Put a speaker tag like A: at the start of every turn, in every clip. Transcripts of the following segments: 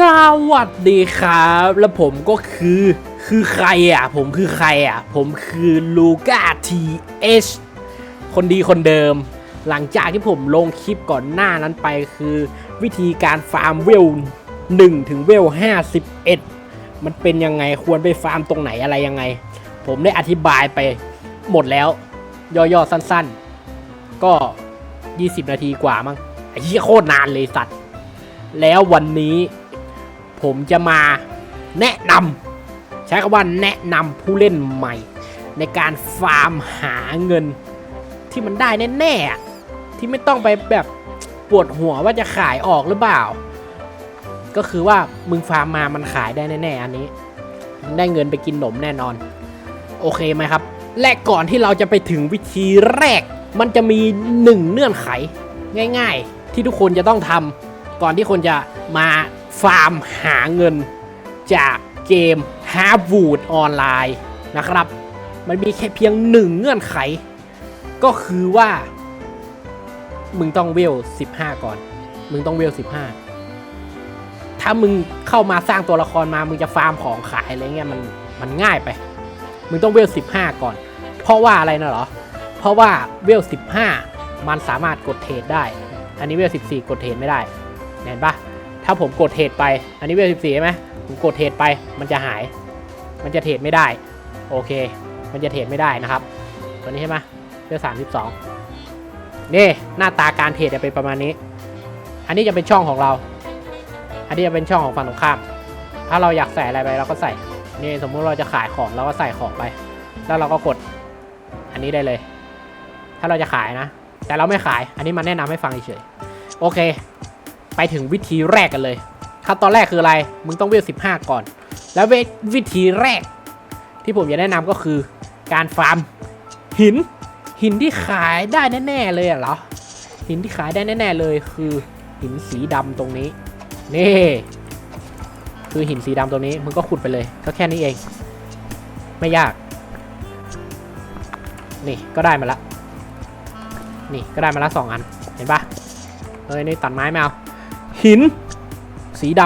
A: สวัสดีครับ แล้วผมก็คือคือใครอะ ผมคือใครอะ ผมคือลูก้าทีเอชคนดีคนเดิม หลังจากที่ผมลงคลิปก่อนหน้านั้นไปคือ วิธีการฟาร์มเวล1ถึงเวล51 มันเป็นยังไงควรไปฟาร์มตรงไหนอะไรยังไง ผมได้อธิบายไปหมดแล้ว ย่อๆ สั้นๆ ก็ 20 นาทีกว่ามั้งไอ้เหี้ยโคตรนานเลยสัตว์ แล้ววันนี้ ผมจะมาแนะนำใช้คำว่าแนะนำผู้เล่นใหม่ ในการฟาร์มหาเงิน ที่มันได้แน่ๆที่ไม่ต้องไปแบบปวดหัวว่าจะขายออกหรือเปล่า ก็คือว่ามึงฟาร์มมามันขายได้แน่ๆอันนี้ ได้เงินไปกินหนมแน่นอน โอเคไหมครับ และก่อนที่เราจะไปถึงวิธีแรก มันจะมีหนึ่งเงื่อนไข ง่าย ๆ ที่ทุกคนจะต้องทำก่อนที่คนจะมา ฟาร์มหาเงินจากเกม h a r v o o d ออนไลน์นะครับ มันมีแค่เพียงหนึ่งเงื่อนไข ก็คือว่า มึงต้องเวล 15 ก่อน มึงต้องเวล 15 ถ้ามึงเข้ามาสร้างตัวละครมา มึงจะฟาร์มของขายอะไรเงี้ยมันมันง่ายไป มึงต้องเวล 15 ก่อน เพราะว่าอะไรนะหรอ เพราะว่าเวล 15 มันสามารถกดเทรดได้ อันนี้เวล 14 กดเทรดไม่ได้ เห็นปะ ถ้าผมกดเทรดไป อันนี้เวล14ใช่ไหมผมกดเทรดไปมันจะหาย มันจะเทรดไม่ได้ โอเค มันจะเทรดไม่ได้นะครับ ตัวนี้ใช่ไหมเวล32นี่หน้าตาการเทรดจะเป็นประมาณนี้ อันนี้จะเป็นช่องของเรา อันนี้จะเป็นช่องของฝั่งตรงข้าม ถ้าเราอยากใส่อะไรไปเราก็ใส่ นี่สมมุติเราจะขายของเราก็ใส่ของไป แล้วเราก็กด อันนี้ได้เลย ถ้าเราจะขายนะ แต่เราไม่ขาย อันนี้มาแนะนำให้ฟังเฉยๆโอเค ไปถึงวิธีแรกกันเลยขั้นตอนแรกคืออะไร มึงต้องเวล15ก่อน แล้ววิธีแรก ที่ผมจะแนะนำก็คือ การฟาร์มหิน หินที่ขายได้แน่ๆเลยเหรอ หินที่ขายได้แน่ๆเลยคือหินสีดำตรงนี้ นี่ คือหินสีดำตรงนี้ มึงก็ขุดไปเลย ก็แค่นี้เอง ไม่ยาก นี่ก็ได้มาละ นี่ก็ได้มาละสองอัน เห็นปะเอ้ยนี่ตัดไม้ไม่เอา หินสีด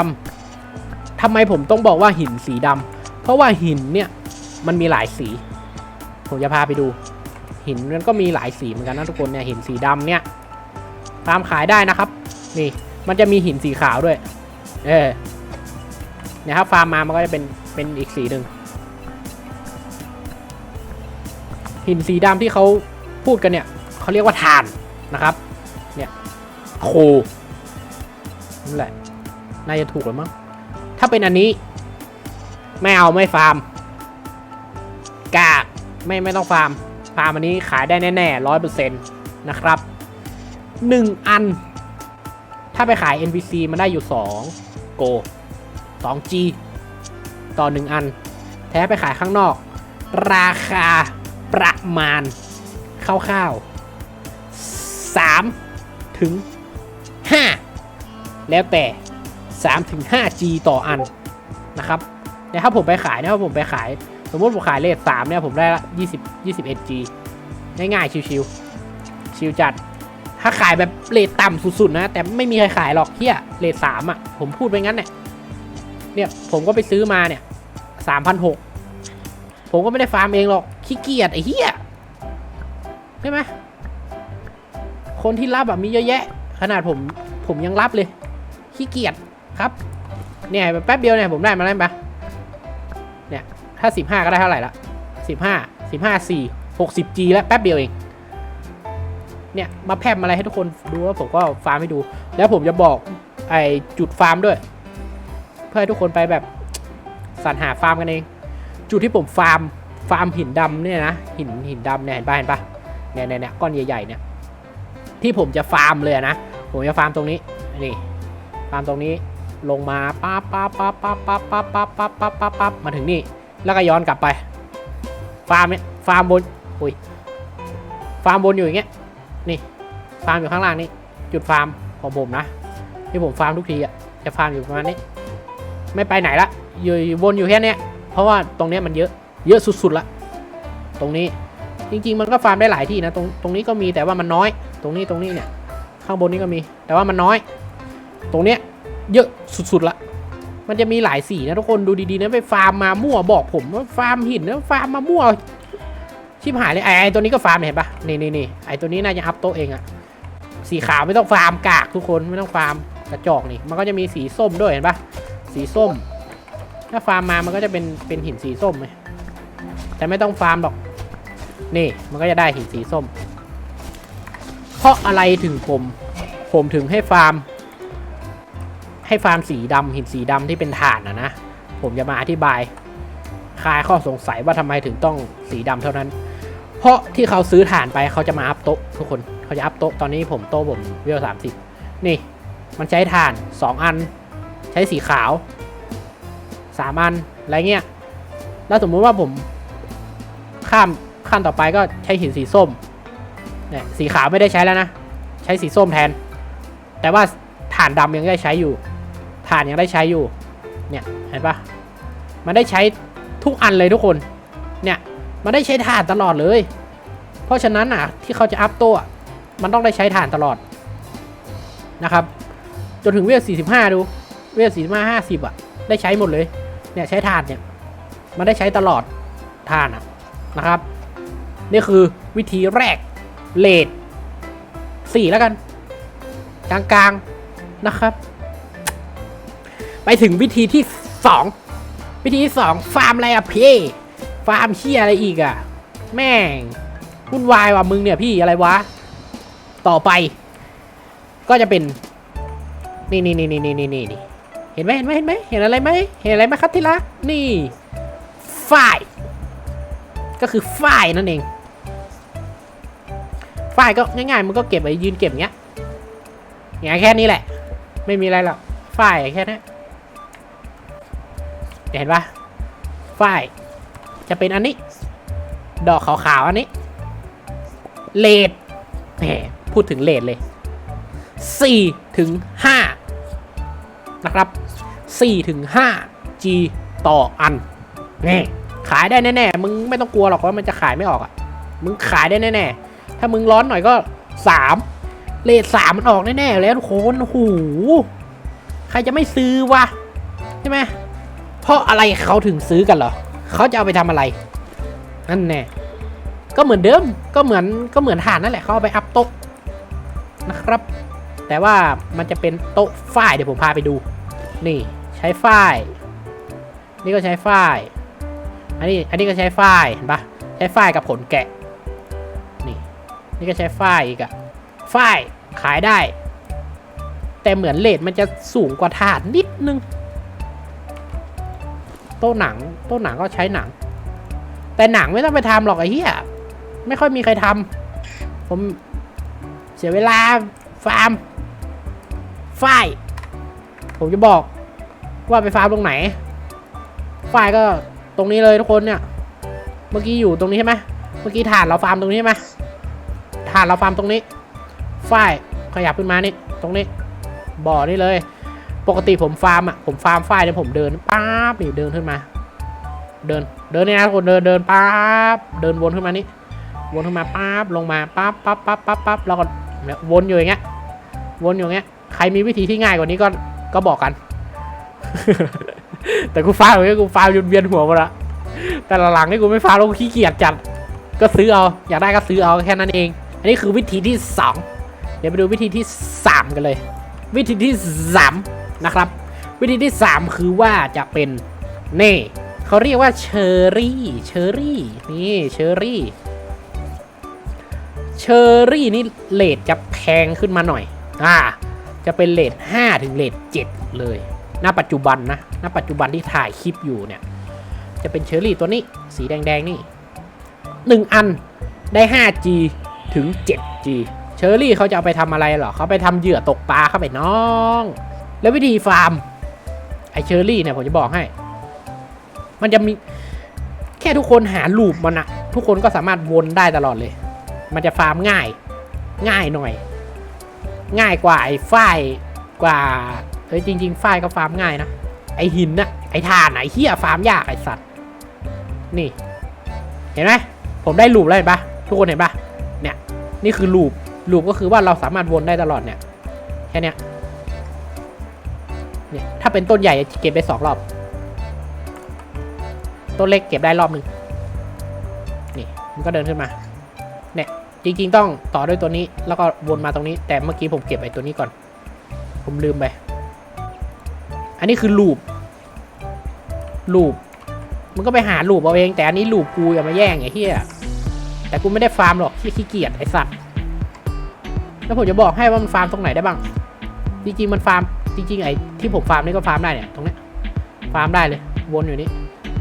A: ำทำไมผมต้องบอกว่าหินสีดำเพราะว่าหินเนี่ยมันมีหลายสี ผมจะพาไปดู หินมันก็มีหลายสีเหมือนกันนะทุกคนเนี่ยหินสีดำเนี่ยตามขายได้นะครับ นี่มันจะมีหินสีขาวด้วย เออนี่ยครับฟาร์มมามันก็จะเป็นเป็นอีกสีหนึ่งหินสีดำที่เขาพูดกันเนี่ยเขาเรียกว่าทานนะครับ เนี่ยโค นั่นแหละ น่าจะถูกแล้วมั้ง ถ้าเป็นอันนี้ ไม่เอาไม่ฟาร์ม กาก ไม่ไม่ต้องฟาร์ม ฟาร์มอันนี้ขายได้แน่ๆร้อยเปอร์เซ็นต์นะครับ หนึ่งอัน ถ้าไปขาย NPC มันได้อยู่2โก2 G ต่อ1อัน แท้ไปขายข้างนอก ราคาประมาณคร่าวๆ3ถึง 5 แล้วแต่3ถึง 5G ต่ออันนะครับแต่ถ้าผมไปขายเนี่ยผมไปขาย สมมติผมขายเลท3เนี่ยผมได้ละ20 21G ง่ายๆชิวๆชิวจัด ถ้าขายแบบเลทต่ำสุดๆนะ แต่ไม่มีใครขายหรอกเฮียเลทสามอะ ผมพูดไปงั้นเนี่ยเนี่ยผมก็ไปซื้อมาเนี่ยสามพันหกผมก็ไม่ได้ฟาร์มเองหรอกขี้เกียจไอ้เฮียใช่ไหมคนที่รับแบบมีเยอะแยะ ขนาดผมผมยังรับเลย ขี้เกียจครับ เนี่ยแป๊บเดียวเนี่ยผมได้มาแล้วปะเนี่ยถ้าสิบห้าก็ได้เท่าไหร่ละสิบห้าสิบห้าสี่หกสิบจีแล้วแป๊บเดียวเอง เนี่ยมาแพมอะไรให้ทุกคนดูแล้วผมก็ฟาร์มให้ดู แล้วผมจะบอกไอจุดฟาร์มด้วย เพื่อให้ทุกคนไปแบบสรรหาฟาร์มกันเอง จุดที่ผมฟาร์มฟาร์มหินดำเนี่ยนะหินหินดำเนี่ยเห็นปะเห็นปะเนี่ยเนี่ยเนี่ยก้อนใหญ่ๆเนี่ยที่ผมจะฟาร์มเลยนะผมจะฟาร์มตรงนี้นี่ ฟาร์มตรงนี้ลงมาปั๊บปั๊บปั๊บปั๊บปั๊บปั๊บปั๊บปั๊บปั๊บปั๊บปั๊บมาถึงนี่ แล้วก็ย้อนกลับไป ฟาร์มเนี่ยฟาร์มบนอุ้ยฟาร์มบนอยู่อย่างเงี้ยนี่ฟาร์มอยู่ข้างล่างนี่จุดฟาร์มของผมนะที่ผมฟาร์มทุกทีอะจะฟาร์มอยู่ประมาณนี้ ไม่ไปไหนละอยู่วนอยู่แค่เนี้ยเพราะว่าตรงเนี้ยมันเยอะเยอะสุดๆละตรงนี้จริงๆ มันก็ฟาร์มได้หลายที่นะตรงตรงนี้ก็มีแต่ว่ามันน้อย ตรงนี้ตรงนี้เนี่ยข้างบนนี้ก็มี แต่ว่ามันน้อย ตรงเนี้ยเยอะสุดๆละ มันจะมีหลายสีนะทุกคนดูดีๆนะไปฟาร์มมามั่วบอกผมว่าฟาร์มหินนะฟาร์มมามั่วชิบหายเลยไอ้ไอ้ตัวนี้ก็ฟาร์มเห็นปะนี่นี่นี่ไอ้ตัวนี้น่าจะอัพโตเองอะสีขาวไม่ต้องฟาร์มกากทุกคนไม่ต้องฟาร์มกระจอกนี่มันก็จะมีสีส้มด้วยเห็นปะสีส้ม ถ้าฟาร์มมามันก็จะเป็นเป็นหินสีส้มไหมแต่ไม่ต้องฟาร์มหรอก นี่มันก็จะได้หินสีส้ม เพราะอะไรถึงผม ผมถึงให้ฟาร์ม ให้ฟาร์มสีดำหินสีดำที่เป็นถ่านอะนะ ผมจะมาอธิบายคลายข้อสงสัยว่าทำไมถึงต้องสีดำเท่านั้น เพราะที่เขาซื้อถ่านไปเขาจะมาอัพโต๊ะทุกคนเขาจะอัพโต๊ะตอนนี้ผมโต๊ะผมเวลสามสิบนี่มันใช้ถ่านสองอัน ใช้สีขาวสามอันอะไรเงี้ยแล้วสมมุติว่าผมข้ามขั้นต่อไปก็ใช้หินสีส้มเนี่ยสีขาวไม่ได้ใช้แล้วนะ ใช้สีส้มแทน แต่ว่าถ่านดำยังได้ใช้อยู่ ถ่านยังได้ใช้อยู่ เนี่ยเห็นปะมันได้ใช้ทุกอันเลยทุกคน เนี่ยมันได้ใช้ถ่านตลอดเลย เพราะฉะนั้นอะที่เขาจะอัพต้อะมันต้องได้ใช้ถ่านตลอดนะครับ จนถึงเวล45 ดู เวล45 50 อะ ได้ใช้หมดเลย เนี่ยใช้ถ่านเนี่ย มันได้ใช้ตลอดถ่านอะนะครับ นี่คือวิธีแรกเลดสี่แล้วกัน กลางๆนะครับ ไปถึงวิธีที่สองวิธีที่สองฟาร์มอะไรอะพี่ ฟาร์มเชี่ยอะไรอีกอะแม่งวุ่นวายว่ะมึงเนี่ยพี่อะไรวะ ต่อไป ก็จะเป็น นี่นี่นี่นี่นี่นี่นี่เห็นไหมเห็นไหมเห็นไหมเห็นอะไรไหมเห็นอะไรไหมครับที่รักนี่ฝ้าย ก็คือฝ้ายนั่นเองฝ้ายก็ง่ายๆมันก็เก็บไว้ยืนเก็บเงี้ยอย่างเงี้ยแค่นี้แหละ ไม่มีอะไรหรอกฝ้ายแค่นี้ เห็นปะฝ้ายจะเป็นอันนี้ ดอกขาวๆอันนี้ เลดแหมพูดถึงเลดเลย4ถึง5นะครับ4ถึง5 G ต่ออันนี่ขายได้แน่ๆ มึงไม่ต้องกลัวหรอกว่ามันจะขายไม่ออกอะ มึงขายได้แน่ๆ ถ้ามึงร้อนหน่อยก็ 3 เลทสามมันออกแน่ๆ แล้วทุกคนโอ้โหใครจะไม่ซื้อวะ ใช่ไหม เพราะอะไรเขาถึงซื้อกันเหรอเขาจะเอาไปทำอะไรนั่นแน่ก็เหมือนเดิมก็เหมือนก็เหมือนฐานนั่นแหละเขาเอาไปอัพโต๊ะนะครับ แต่ว่ามันจะเป็นโต๊ะฝ้ายเดี๋ยวผมพาไปดู นี่ใช้ฝ้าย นี่ก็ใช้ฝ้ายอันนี้อันนี้ก็ใช้ฝ้ายเห็นปะใช้ฝ้ายกับผลแกะนี่นี่ก็ใช้ฝ้ายอีกอะฝ้ายขายได้ แต่เหมือนเลทมันจะสูงกว่าถาดนิดนึง โต๊ะหนัง โต๊ะหนังก็ใช้หนัง แต่หนังไม่ต้องไปทำหรอกไอ้เหี้ยไม่ค่อยมีใครทำผมเสียเวลาฟาร์มฝ้ายผมจะบอกว่าไปฟาร์มตรงไหนฝ้ายก็ตรงนี้เลยทุกคนเนี่ย เมื่อกี้อยู่ตรงนี้ใช่ไหมเมื่อกี้ฐานเราฟาร์มตรงนี้ใช่ไหมฐานเราฟาร์มตรงนี้ฝ้ายขยับขึ้นมานี่ตรงนี้บ่อนี่เลย ปกติผมฟาร์มอะผมฟาร์มฝ้ายเนี่ยผมเดินป๊าบนี่เดินขึ้นมา เดินเดินเนี่ยนะคนเดินเดินป๊าบเดินวนขึ้นมานี่วนขึ้นมาป๊าบลงมาป๊าบป๊าบป๊าบป๊าบป๊าบแล้วก็เนี่ยวนอยู่อย่างเงี้ยวนอยู่อย่างเงี้ยใครมีวิธีที่ง่ายกว่านี้ก็ก็บอกกัน แต่กูฟาร์มอย่างเงี้ยกูฟาร์มจนเวียนหัวหมดละแต่หลังๆนี่กูไม่ฟาร์มแล้วกูขี้เกียจจัดก็ซื้อเอาอยากได้ก็ซื้อเอาแค่นั้นเอง อันนี้คือวิธีที่สองเดี๋ยวไปดูวิธีที่สามกันเลย วิธีที่สาม นะครับ วิธีที่สามคือว่าจะเป็นเน่เขาเรียกว่าเชอรี่เชอรี่นี่เชอรี่เชอรี่นี่เลทจะแพงขึ้นมาหน่อยอ่าจะเป็นเลท5ถึงเลท7เลยณปัจจุบันนะณปัจจุบันที่ถ่ายคลิปอยู่เนี่ยจะเป็นเชอรี่ตัวนี้สีแดงๆนี่ 1 อันได้ 5G ถึง 7G เชอรี่เขาจะเอาไปทำอะไรหรอเขาไปทำเหยื่อตกปลาเข้าไปน้อง แล้ววิธีฟาร์มไอเชอร์รี่เนี่ยผมจะบอกให้ มันจะมีแค่ทุกคนหาลูปมันอะทุกคนก็สามารถวนได้ตลอดเลย มันจะฟาร์มง่าย ง่ายหน่อย ง่ายกว่าไอ้ฝ้ายกว่าเฮ้ยจริงๆฝ้ายก็ฟาร์มง่ายนะไอหินนะไอถ่านไอเฮียฟาร์มยากไอสัตว์นี่ เห็นไหมผมได้ลูปแล้วเห็นปะทุกคนเห็นปะเนี่ยนี่คือลูปลูปก็คือว่าเราสามารถวนได้ตลอดเนี่ยแค่เนี้ย เนี่ยถ้าเป็นต้นใหญ่จะเก็บได้สองรอบ ต้นเล็กเก็บได้รอบหนึ่งนี่มันก็เดินขึ้นมาเนี่ยจริงๆต้องต่อด้วยตัวนี้แล้วก็วนมาตรงนี้ แต่เมื่อกี้ผมเก็บไอ้ตัวนี้ก่อน ผมลืมไป อันนี้คือลูปลูปมันก็ไปหาลูปเอาเอง แต่อันนี้ลูปกูอย่ามาแย่งไอ้เหี้ยแต่กูไม่ได้ฟาร์มหรอกที่ขี้เกียจไอ้สัตว์แล้วผมจะบอกให้ว่ามันฟาร์มตรงไหนได้บ้าง จริงๆมันฟาร์ม จริงๆไอ้ที่ผมฟาร์มนี่ก็ฟาร์มได้เนี่ยตรงนี้ฟาร์มได้เลยวนอยู่นี่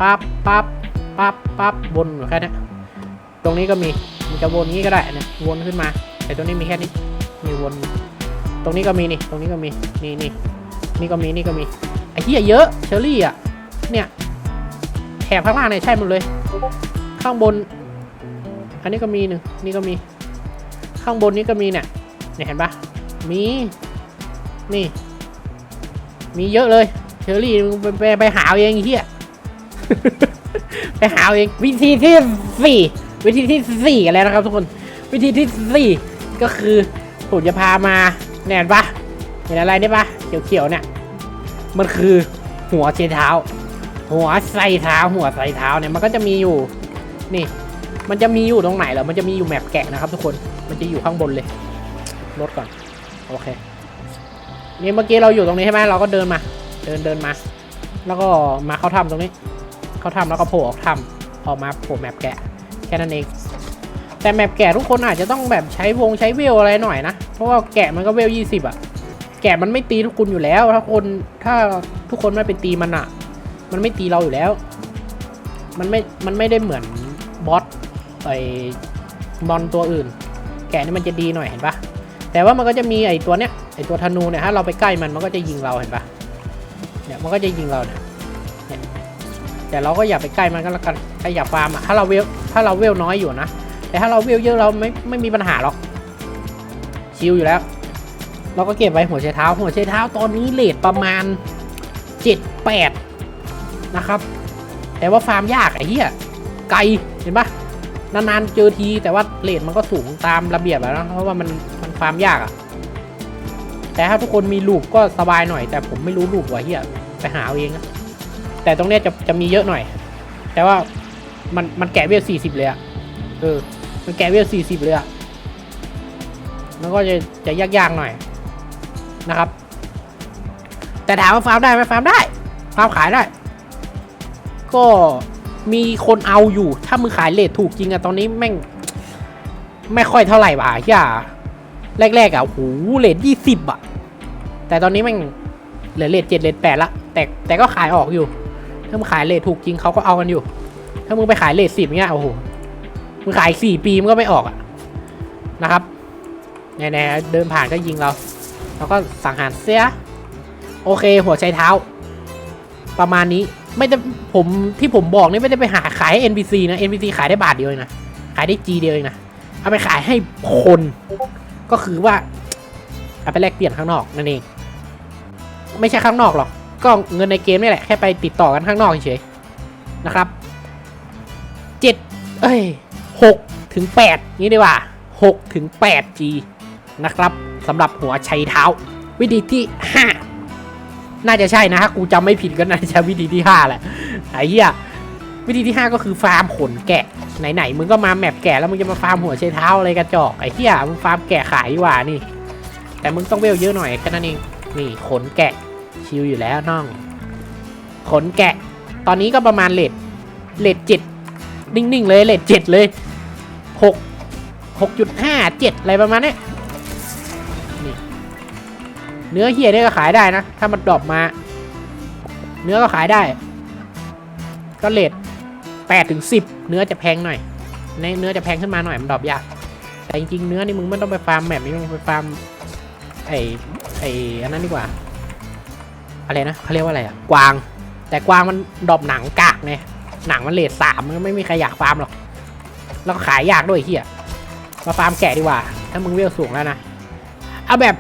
A: ปั๊บปั๊บปั๊บปั๊บวนอยู่แค่นี้ตรงนี้ก็มีมันจะวนงี้ก็ได้เนี่ยวนขึ้นมาแต่ตรงนี้มีแค่นี้มีวน ตรงนี้ก็มีนี่ตรงนี้ก็มีนี่นี่นี่ก็มีนี่ก็มีไอ้เหี้ยเยอะเชอรี่อะเนี่ยแถบข้างล่างเนี่ยใช่หมดเลย ข้างบน อันนี้ก็มีหนึ่งนี่ก็มี ข้างบนนี้ก็มีเนี่ยเนี่ยเห็นปะมีนี่ มีเยอะเลย เชอรี่มึงไปไปไปหาเอาเองไอ้เฮียไปหาเองวิธีที่สี่วิธีที่สี่กันแล้วนะครับทุกคน วิธีที่สี่ก็คือผมจะพามาแน่นปะเห็นอะไรได้ปะเขียวๆเนี่ยมันคือหัวเชเท้า หัวใส่เท้า หัวใส่เท้าเนี่ยมันก็จะมีอยู่ นี่ มันจะมีอยู่ตรงไหนเหรอมันจะมีอยู่แมปแกะนะครับ ทุกคนมันจะอยู่ข้างบนเลยลดก่อน โอเค นี่เมื่อกี้เราอยู่ตรงนี้ใช่ไหมเราก็เดินมา เดินเดินมา แล้วก็มาเข้าถ้ำตรงนี้ เข้าถ้ำแล้วก็โผล่ออกถ้ำออกมาโผล่แมปแกะแค่นั้นเอง แต่แมปแกะทุกคนอาจจะต้องแบบใช้วงใช้เวลอะไรหน่อยนะ เพราะว่าแกะมันก็เวลยี่สิบอะแกะมันไม่ตีทุกคนอยู่แล้ว ถ้าคนถ้าทุกคนไม่ไปตีมันอะมันไม่ตีเราอยู่แล้ว มันไม่ มันไม่ได้เหมือนบอสไอ้มอนตัวอื่น แกะนี่มันจะดีหน่อยเห็นปะแต่ว่ามันก็จะมีไอ้ตัวเนี้ย ไอตัวธนูเนี่ยถ้าเราไปใกล้มันมันก็จะยิงเราเห็นปะเนี่ยมันก็จะยิงเราเนี่ยแต่เราก็อย่าไปใกล้มันก็แล้วกันถ้าอย่าฟาร์มอะถ้าเราเวลถ้าเราเวลน้อยอยู่นะแต่ถ้าเราเวลเยอะเราไม่ไม่มีปัญหาหรอกชิลอยู่แล้ว เราก็เก็บไว้หัวใช้เท้า หัวใช้เท้าตอนนี้เลทประมาณเจ็ดแปดนะครับ แต่ว่าฟาร์มยากไอ้เหี้ยไกลเห็นปะนานๆเจอทีแต่ว่าเลทมันก็สูงตามระเบียบแล้วนะเพราะว่ามันมันฟาร์มยากอะ แต่ถ้าทุกคนมีลูกก็สบายหน่อย แต่ผมไม่รู้ลูกว่ะเหี้ยไปหาเอาเองนะแต่ตรงเนี้ยจะจะมีเยอะหน่อย แต่ว่ามันมันแกะเวลสี่สิบเลยอะเออ มันแกะเวลสี่สิบเลยอะมันก็จะจะยากๆหน่อยนะครับ แต่ถามว่าฟาร์มได้ไหมฟาร์มได้ฟาร์มขายได้ ก็มีคนเอาอยู่ ถ้ามึงขายเลทถูกจริงอะตอนนี้แม่ง ไม่ค่อยเท่าไหร่ว่ะย่าแรกๆอะโหเลทยี่สิบอะ แต่ตอนนี้ม่งเหลือเลทเจ็ดเลทแปดละแต่แต่ก็ขายออกอยู่ ถ้ามึงขายเลทถูกจริงเขาก็เอากันอยู่ ถ้ามึงไปขายเลทสิบเงี้ยโอ้โหมึงขายสี่ปีมึงก็ไม่ออกอะนะครับแน่ๆเดินผ่านก็ยิงเรา แล้วก็สังหารเสียโอเค หัวใจเท้า ประมาณนี้ไม่ได้ผมที่ผมบอกนี่ไม่ได้ไปหาขายให้ NPC นะ NPC ขายได้บาทเดียวเองนะขายได้ G เดียวเองนะเอาไปขายให้คน ก็คือว่าเอาไปแลกเปลี่ยนข้างนอกนั่นเอง ไม่ใช่ข้างนอกหรอก ก็เงินในเกมนี่แหละ แค่ไปติดต่อกันข้างนอกเฉยๆนะครับเจ็ดเอ้ยหกถึงแปดนี่ดีกว่าหกถึงแปด G นะครับสำหรับหัวไชเท้า วิธีที่ห้าน่าจะใช่นะกูจำไม่ผิดก็น่าจะใช่วิธีที่5แหละไอ้เหี้ยวิธีที่5ก็คือฟาร์มขนแกะไหนๆมึงก็มาแมปแกะแล้วมึงจะมาฟาร์มหัวใช้เท้าอะไรกระจอกไอ้เหี้ยมึงฟาร์มแกะขายดีกว่านี่ แต่มึงต้องเวลเยอะหน่อยแค่นั้นเองนี่ขนแกะ ชิลอยู่แล้วน้อง ขนแกะ ตอนนี้ก็ประมาณเลทเลทเจ็ดนิ่งๆเลยเลทเจ็ดเลยหกหกจุดห้าเจ็ดอะไรประมาณนี้ยเนื้อเฮียเนี่ยก็ขายได้นะ ถ้ามันดรอปมา เนื้อก็ขายได้ ก็เลทแปดถึงสิบเนื้อจะแพงหน่อยในเนื้อจะแพงขึ้นมาหน่อยมันดรอปยากแต่จริงๆเนื้อนี่มึงไม่ต้องไปฟาร์มแบบนี้มึงไปฟาร์มไอ้ไอ้อันนั้นดีกว่า อะไรนะเขาเรียกว่าอะไรอะกวาง แต่กวางมันดอปหนังกากไงหนังมันเลทสามมันไม่มีใครอยากฟาร์มหรอก แล้วก็ขายยากด้วยเฮียมาฟาร์มแกะดีกว่า ถ้ามึงเวลสูงแล้วนะเอาแบบ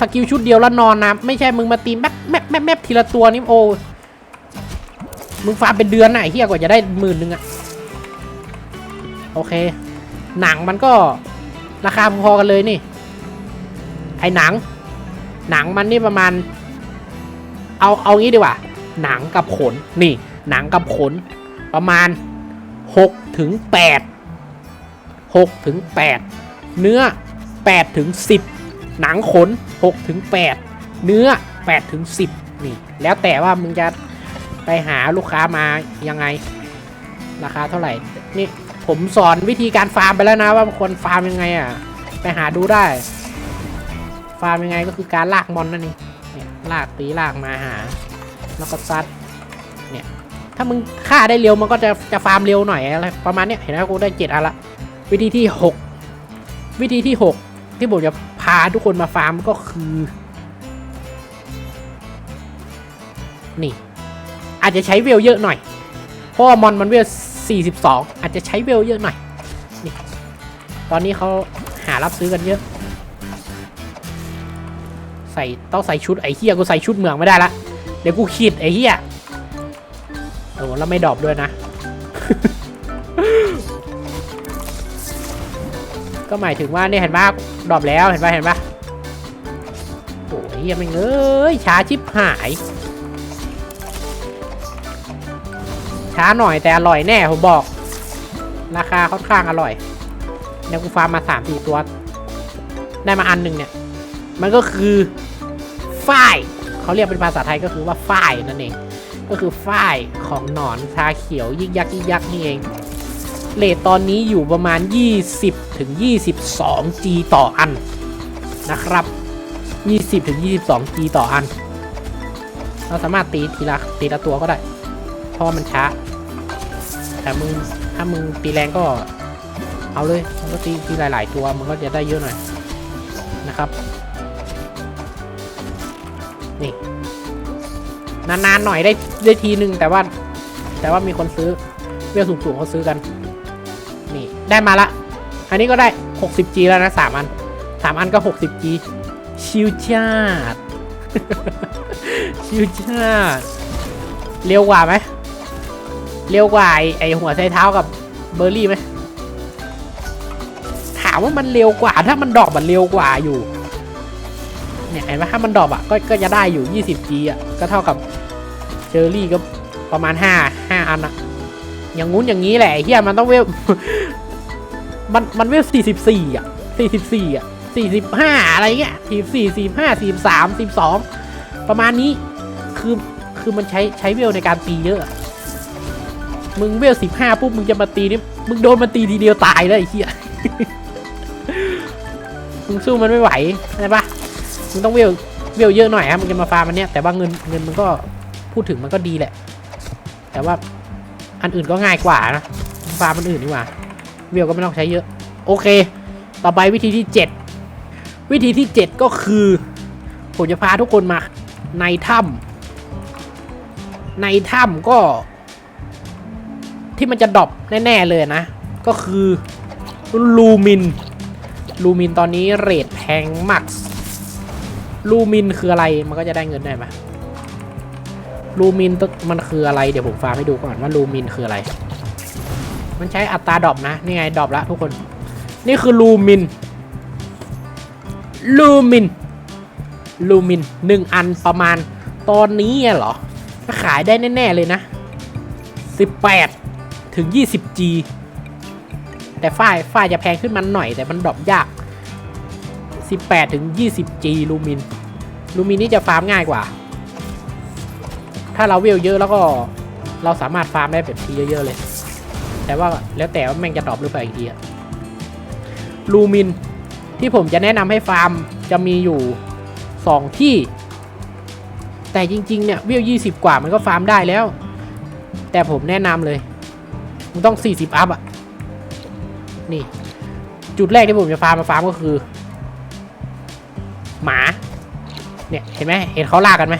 A: สกิลชุดเดียวแล้วนอนนะ ไม่ใช่มึงมาตีแมปแมปแมปแมปทีละตัวนี่โอ้มึงฟาร์มเป็นเดือนน่ะไอ้เฮียกว่าจะได้หมื่นนึงอะโอเค หนังมันก็ราคาพอกันเลยนี่ไอหนัง หนังมันนี่ประมาณ เอาเอางี้ดีกว่า หนังกับขนนี่ หนังกับขน ประมาณ6ถึง8 6ถึง8เนื้อ8ถึง10 หนังขน6ถึง8เนื้อ8ถึง10นี่ แล้วแต่ว่ามึงจะไปหาลูกค้ามายังไง ราคาเท่าไหร่ นี่ผมสอนวิธีการฟาร์มไปแล้วนะว่าควรฟาร์มยังไงอะ ไปหาดูได้ ฟาร์มยังไงก็คือการลากมอนนั่นเนี่ย ลากตีลากมาหา แล้วก็ซัดเนี่ยถ้ามึงฆ่าได้เร็วมันก็จะจะฟาร์มเร็วหน่อยอะไรประมาณเนี้ยเห็นไหมกูได้เจ็ดอันละวิธีที่หกวิธีที่หกที่ผมจะพาทุกคนมาฟาร์มก็คือ นี่ อาจจะใช้เวลเยอะหน่อย เพราะมอนมันเวล42 อาจจะใช้เวลเยอะหน่อยนี่ตอนนี้เขาหารับซื้อกันเยอะ ใส่ต้องใส่ชุดไอ้เฮียกูใส่ชุดเหมืองไม่ได้ละเดี๋ยวกูขีดไอ้เฮียโอ้โหแล้วไม่ดรอปด้วยนะ ก็หมายถึงว่าเนี่ยเห็นปะดรอปแล้วเห็นปะเห็นปะโอ้ยเฮียไม่งเอ้ยช้าชิบหาย ช้าหน่อยแต่อร่อยแน่ผมบอก ราคาค่อนข้างอร่อยเนี่ยกูฟาร์มมาสามสี่ตัว ได้มาอันหนึ่งเนี่ย มันก็คือ ฝ้ายเขาเรียกเป็นภาษาไทยก็คือว่าฝ้ายนั่นเอง ก็คือฝ้ายของหนอนชาเขียวยิกยักยิกยักนี่เองเลทตอนนี้อยู่ประมาณ 20 ถึง 22 G ต่ออันนะครับ 20 ถึง 22 G ต่ออัน เราสามารถตีทีละตีละตัวก็ได้ เพราะมันช้า แต่มึงถ้ามึงตีแรงก็เอาเลยมันก็ตีตีหลาย ๆ ตัวมันก็จะได้เยอะหน่อยนะครับ นี่ นานๆหน่อยได้ได้ทีหนึ่งแต่ว่า แต่ว่ามีคนซื้อเวลสูงๆเขาซื้อกัน นี่ ได้มาละ อันนี้ก็ได้ 60G แล้วนะสามอันสามอันก็ 60G ชิวชาดชิวชาดเร็วกว่าไหมเร็วกว่าไอไอหัวไชเท้ากับเบอร์รี่ไหมถามว่ามันเร็วกว่า ถ้ามันดอกมันเร็วกว่าอยู่ เนี่ยเห็นไหมถ้ามันดรอปอะก็ก็จะได้อยู่ 20G อะก็เท่ากับเชอร์รี่ก็ประมาณ 5 5 อันอะ อย่างงู้นอย่างนี้แหละไอ้เฮียมันต้องเวลมันมันเวล44 อะ 44 อะ 45 อะไรเงี้ย44 45 43 42ประมาณนี้คือคือมันใช้ใช้เวลในการตีเยอะมึงเวล15ปุ๊บมึงจะมาตีนี่มึงโดนมันตีทีเดียวตายเลยไอ้เหี้ย มึงสู้มันไม่ไหวใช่ปะ มึงต้องเวลเวลเยอะหน่อยครับมึงจะมาฟาร์มมันเนี้ยแต่ว่าเงินเงินมันก็พูดถึงมันก็ดีแหละ แต่ว่าอันอื่นก็ง่ายกว่านะฟาร์มอันอื่นดีกว่า เวลก็ไม่ต้องใช้เยอะ โอเค ต่อไปวิธีที่ 7 วิธีที่ 7 ก็คือผมจะพาทุกคนมาในถ้ำในถ้ำก็ ที่มันจะดรอปแน่ๆเลยนะ ก็คือลูมินลูมินตอนนี้เรทแพงมาก ลูมินคืออะไรมันก็จะได้เงินได้ไหมลูมินมันคืออะไรเดี๋ยวผมฟาร์มให้ดูก่อนว่าลูมินคืออะไร มันใช้อัตราดรอปนะนี่ไงดรอปละทุกคน นี่คือลูมินลูมินลูมินหนึ่งอันประมาณตอนนี้เหรอถ้าขายได้แน่ ๆ เลยนะ 18 ถึง 20G แต่ฝ้ายฝ้ายจะแพงขึ้นมาหน่อยแต่มันดรอปยาก 18 ถึง 20G ลูมิน ลูมินี่จะฟาร์มง่ายกว่า ถ้าเราเวลเยอะแล้วก็เราสามารถฟาร์มได้แบบทีเยอะๆเลย แต่ว่าแล้วแต่ว่าแม่งจะดรอปหรือเปล่าอีกทีอะลูมินที่ผมจะแนะนำให้ฟาร์มจะมีอยู่ 2 ที่ แต่จริงๆเนี่ยเวล20กว่ามันก็ฟาร์มได้แล้ว แต่ผมแนะนำเลยมึงต้อง 40 อัพอะนี่ จุดแรกที่ผมจะฟาร์มมาฟาร์มก็คือ หมา เนี่ยเห็นไหมเห็นเขาลากกันไหม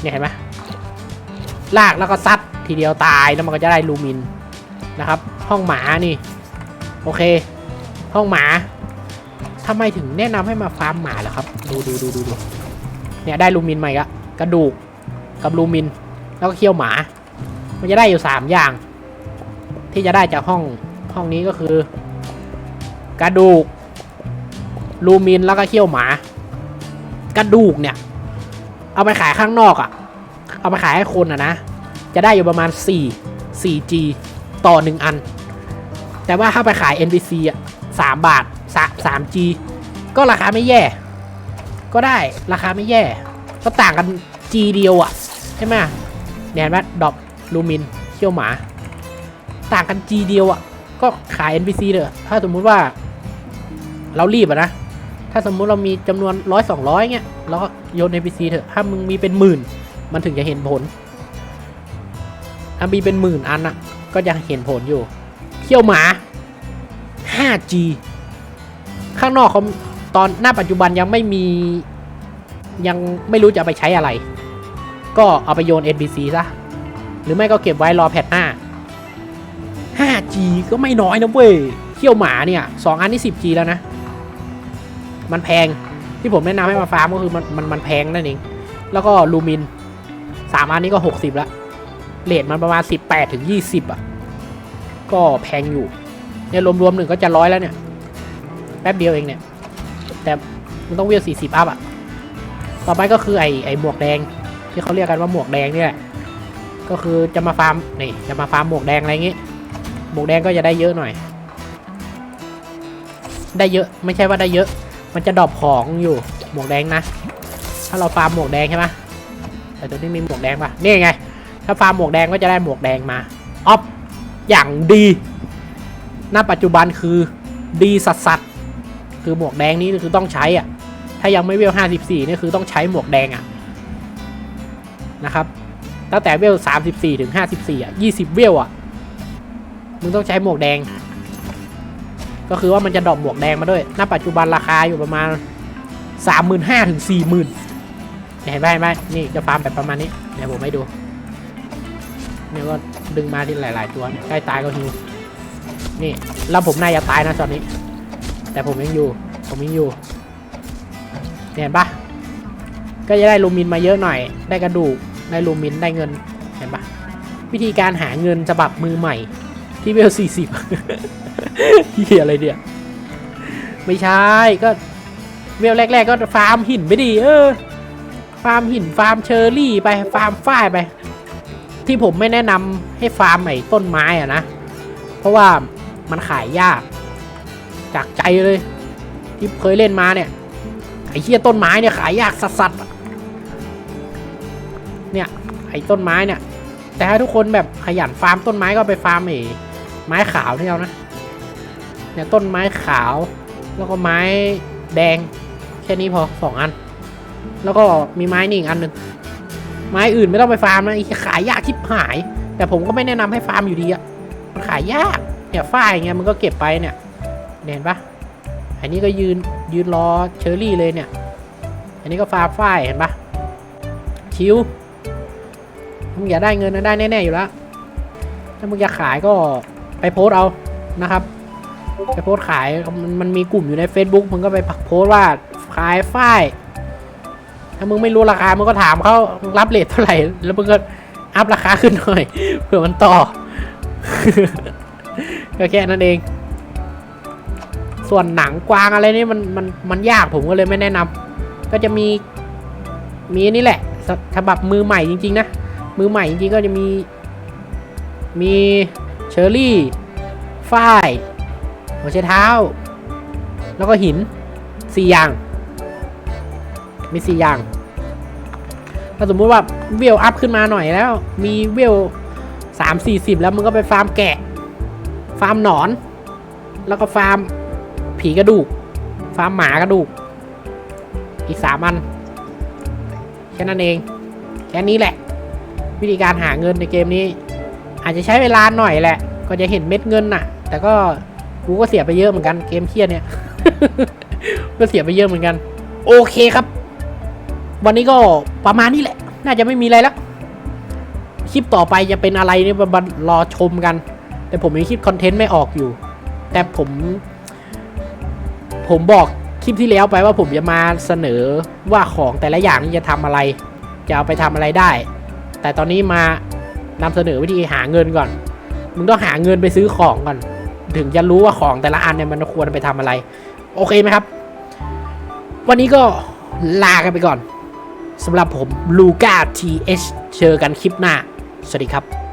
A: เนี่ยเห็นไหมลากแล้วก็ซัดทีเดียวตายแล้วมันก็จะได้ลูมินนะครับ ห้องหมานี่ โอเค ห้องหมาทำไมถึงแนะนำให้มาฟาร์มหมาล่ะครับ ดูดูดูดูดูเนี่ยได้ลูมินใหม่ละกระดูกกับลูมิน แล้วก็เคี้ยวหมา มันจะได้อยู่สามอย่าง ที่จะได้จากห้องห้องนี้ก็คือ กระดูกลูมินแล้วก็เขี้ยวหมา กระดูกเนี่ย เอาไปขายข้างนอกอะ่ะ เอาไปขายให้คนอะนะ จะได้อยู่ประมาณ 4 4G ต่อ 1 อัน แต่ว่าถ้าไปขาย NPC อะ3บาท3 3G ก็ราคาไม่แย่ ก็ได้ราคาไม่แย่ ก็ต่างกัน G เดียวอะ ใช่ไหมเนี่ยเห็นไหมดอกลูมินเขี้ยวหมา ต่างกัน G เดียวอะ ก็ขาย NPC เถอะถ้าสมมุติว่า เรารีบอะนะ ถ้าสมมุติเรามีจำนวนร้อยสองร้อยเงี้ยเราก็โยน NPC เถอะถ้ามึงมีเป็นหมื่น มันถึงจะเห็นผลถ้ามีเป็นหมื่นอันอะก็จะเห็นผลอยู่ เขี้ยวหมา 5G ข้างนอกเขาตอนหน้าปัจจุบันยังไม่มียังไม่รู้จะไปใช้อะไร ก็เอาไปโยน NPC ซะ หรือไม่ก็เก็บไว้รอแพทหน้า 5G ก็ไม่น้อยนะเว้ย เขี้ยวหมาเนี่ย 2 อันนี่ 10G แล้วนะ มันแพงที่ผมแนะนำให้มาฟาร์มก็คือมันมันมันแพงนั่นเอง แล้วก็ลูมิน3อันนี้ก็ 60ละเลทมันประมาณ 18ถึง20 อะ ก็แพงอยู่เนี่ยรวมๆหนึ่งก็จะร้อยแล้วเนี่ย แป๊บเดียวเองเนี่ย แต่มันต้องเวล40 อัพอะ ต่อไปก็คือไอไอหมวกแดง ที่เขาเรียกกันว่าหมวกแดงเนี่ยก็คือจะมาฟาร์มนี่จะมาฟาร์มหมวกแดงอะไรอย่างงี้หมวกแดงก็จะได้เยอะหน่อย ได้เยอะไม่ใช่ว่าได้เยอะ มันจะดรอปของอยู่ หมวกแดงนะ ถ้าเราฟาร์มหมวกแดงใช่ไหมแต่ตัวนี้มีหมวกแดงปะนี่ไง ถ้าฟาร์มหมวกแดงก็จะได้หมวกแดงมาออฟอย่างดีณปัจจุบันคือดีสัสสัสคือหมวกแดงนี้คือต้องใช้อะ ถ้ายังไม่เวล 54 นี่คือต้องใช้หมวกแดงอะนะครับ ตั้งแต่เวล 34 ถึง 54 อะ 20 เวลอะ มึงต้องใช้หมวกแดง ก็คือว่ามันจะดรอปหมวกแดงมาด้วย ณ ปัจจุบันราคาอยู่ประมาณ 35,000ถึง40,000เห็นไหมเห็นไหมนี่จะฟาร์มแบบประมาณนี้เดี๋ยวผมให้ดูเนี่ยก็ดึงมาที่หลาย ๆ ตัวใกล้ตายก็ฮิวนี่แล้วผมน่าจะตายนะตอนนี้ แต่ผมยังอยู่ผมยังอยู่เนี่ยเห็นปะก็จะได้ลูมินมาเยอะหน่อย ได้กระดูกได้ลูมินได้เงินเห็นปะวิธีการหาเงินฉบับมือใหม่ ที่เวลสี่สิบเฮียอะไรเนี่ย ไม่ใช่ ก็เวลแรก ๆ ก็ฟาร์มหินไปดิเออ ฟาร์มหินฟาร์มเชอร์รี่ไปฟาร์มฝ้ายไป ที่ผมไม่แนะนำให้ฟาร์มไอ้ต้นไม้อะนะ เพราะว่ามันขายยาก จากใจเลย ที่เคยเล่นมาเนี่ย ไอ้เชี่ยต้นไม้เนี่ยขายยากสัสๆเนี่ยไอ้ต้นไม้เนี่ย แต่ถ้าทุกคนแบบขยันฟาร์มต้นไม้ก็ไปฟาร์มไอ้ ไม้ขาวที่เอานะเนี่ยต้นไม้ขาว แล้วก็ไม้แดง แค่นี้พอสองอัน แล้วก็มีไม้นี่อีกอันหนึ่งไม้อื่นไม่ต้องไปฟาร์มนะไอ้ขายยากทิบหาย แต่ผมก็ไม่แนะนำให้ฟาร์มอยู่ดีอะมันขายยากเนี่ยฝ้ายไงมันก็เก็บไปเนี่ยเนี่ยเห็นปะอันนี้ก็ยืนยืนรอเชอร์รี่เลยเนี่ย อันนี้ก็ฟาร์มฝ้ายเห็นปะชิวมึงอยากได้เงินนะได้แน่ๆอยู่แล้วถ้ามึงอยากขายก็ ไปโพสเอานะครับ ไปโพสขายมันมันมีกลุ่มอยู่ใน Facebook มึงก็ไปโพสว่าขายฝ้ายถ้ามึงไม่รู้ราคามึงก็ถามเขารับเลทเท่าไหร่ แล้วมึงก็อัพราคาขึ้นหน่อยเผื่อมันต่อก็แค่นั้นเอง ส่วนหนังกวางอะไรนี่มันมันมันยากผมก็เลยไม่แนะนำก็จะมีมีนี่แหละฉบับมือใหม่จริง ๆ นะ มือใหม่จริงๆก็จะมีมี อร์รี่ ฝ้ายหัวใช้เท้า แล้วก็หินสี่อย่าง มีสี่อย่าง ถ้าสมมุติว่าเวลอัพขึ้นมาหน่อยแล้ว มีเวลสามสี่สิบแล้วมึงก็ไปฟาร์มแกะ ฟาร์มหนอน แล้วก็ฟาร์มผีกระดูก ฟาร์มหมากระดูก อีกสามอัน แค่นั้นเอง แค่นี้แหละ วิธีการหาเงินในเกมนี้ อาจจะใช้เวลาหน่อยแหละ ก็จะเห็นเม็ดเงินน่ะ แต่ก็กูก็เสียไปเยอะเหมือนกันเกมเครียดเนี่ย ก็เสียไปเยอะเหมือนกัน โอเคครับ วันนี้ก็ประมาณนี้แหละ น่าจะไม่มีอะไรแล้วคลิปต่อไปจะเป็นอะไรเนี่ยรอชมกัน แต่ผมยังคิดคอนเทนต์ไม่ออกอยู่ แต่ผม ผมบอกคลิปที่แล้วไปว่าผมจะมาเสนอว่าของแต่ละอย่างนี่จะทำอะไร จะเอาไปทำอะไรได้ แต่ตอนนี้มา นำเสนอวิธีหาเงินก่อน มึงต้องหาเงินไปซื้อของก่อน ถึงจะรู้ว่าของแต่ละอันเนี่ยมันควรไปทำอะไร โอเคไหมครับ วันนี้ก็ลากันไปก่อนสำหรับผมลูก้าทีเอชเจอกันคลิปหน้า สวัสดีครับ